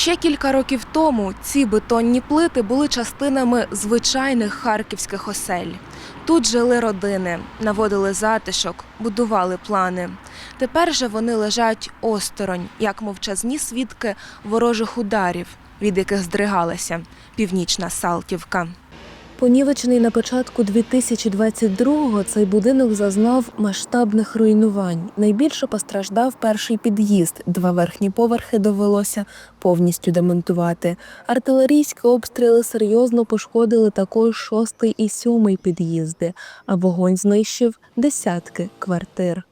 Ще кілька років тому ці бетонні плити були частинами звичайних харківських осель. Тут жили родини, наводили затишок, будували плани. Тепер же вони лежать осторонь, як мовчазні свідки ворожих ударів, від яких здригалася північна Салтівка. Понівечений на початку 2022-го цей будинок зазнав масштабних руйнувань. Найбільше постраждав перший під'їзд. Два верхні поверхи довелося повністю демонтувати. Артилерійські обстріли серйозно пошкодили також шостий і сьомий під'їзди, а вогонь знищив десятки квартир.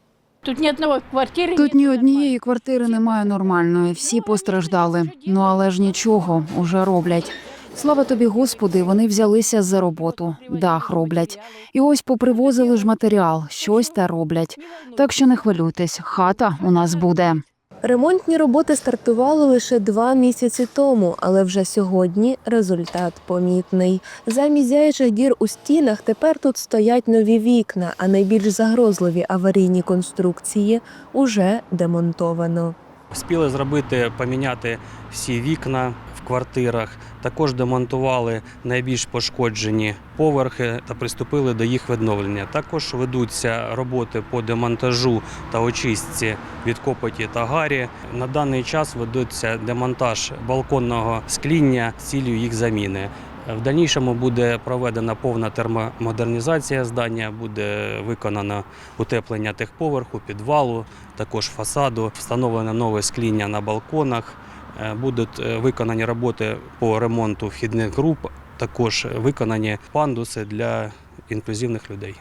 Тут ні одного квартири. Тут ні однієї квартири немає нормальної, всі постраждали. Ну але ж нічого, уже роблять. Слава тобі, Господи, вони взялися за роботу, дах роблять. І ось попривозили ж матеріал, щось та роблять. Так що не хвилюйтесь, хата у нас буде. Ремонтні роботи стартували лише два місяці тому, але вже сьогодні результат помітний. Замість зяючих дір у стінах тепер тут стоять нові вікна, а найбільш загрозливі аварійні конструкції уже демонтовано. Вспіли зробити, поміняти всі вікна квартирах. Також демонтували найбільш пошкоджені поверхи та приступили до їх відновлення. Також ведуться роботи по демонтажу та очистці від копоті та гарі. На даний час ведеться демонтаж балконного скління з цілею їх заміни. В дальнішому буде проведена повна термомодернізація здання, буде виконано утеплення техповерху, підвалу, також фасаду, встановлено нове скління на балконах. Е, Будуть е, виконані роботи по ремонту вхідних груп, також виконані пандуси для інклюзивних людей.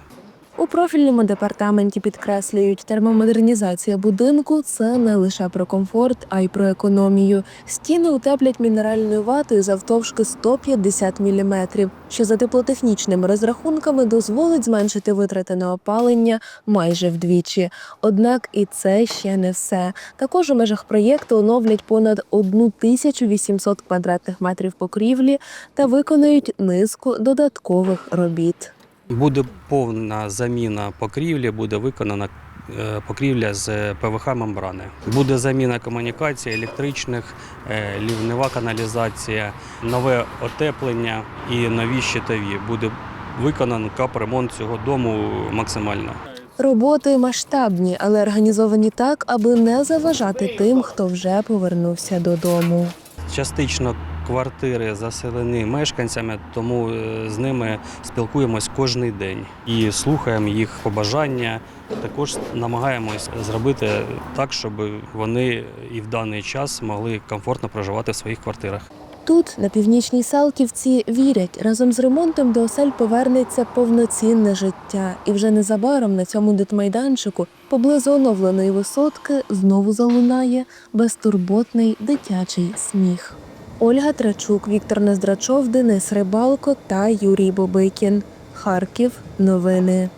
У профільному департаменті підкреслюють, термомодернізація будинку це не лише про комфорт, а й про економію. Стіни утеплять мінеральною ватою завтовшки 150 мм, що за теплотехнічними розрахунками дозволить зменшити витрати на опалення майже вдвічі. Однак і це ще не все. Також у межах проєкту оновлять понад 1800 квадратних метрів покрівлі та виконають низку додаткових робіт. Буде повна заміна покрівлі, буде виконана е, покрівля з ПВХ мембрани. Буде заміна комунікацій електричних, е, лівнева каналізація, нове отеплення і нові щитові. Буде виконаний капремонт цього дому максимально. Роботи масштабні, але організовані так, аби не заважати тим, хто вже повернувся додому. Частично квартири заселені мешканцями, тому е, з ними спілкуємось кожен день і слухаємо їх побажання. Також намагаємось зробити так, щоб вони і в даний час могли комфортно проживати в своїх квартирах. Тут, на північній Салтівці, вірять, разом з ремонтом до осель повернеться повноцінне життя, і вже незабаром на цьому дитмайданчику поблизу оновленої висотки знову залунає безтурботний дитячий сміх. Ольга Трачук, Віктор Нездрачов, Денис Рибалко та Юрій Бобикін. Харків. Новини.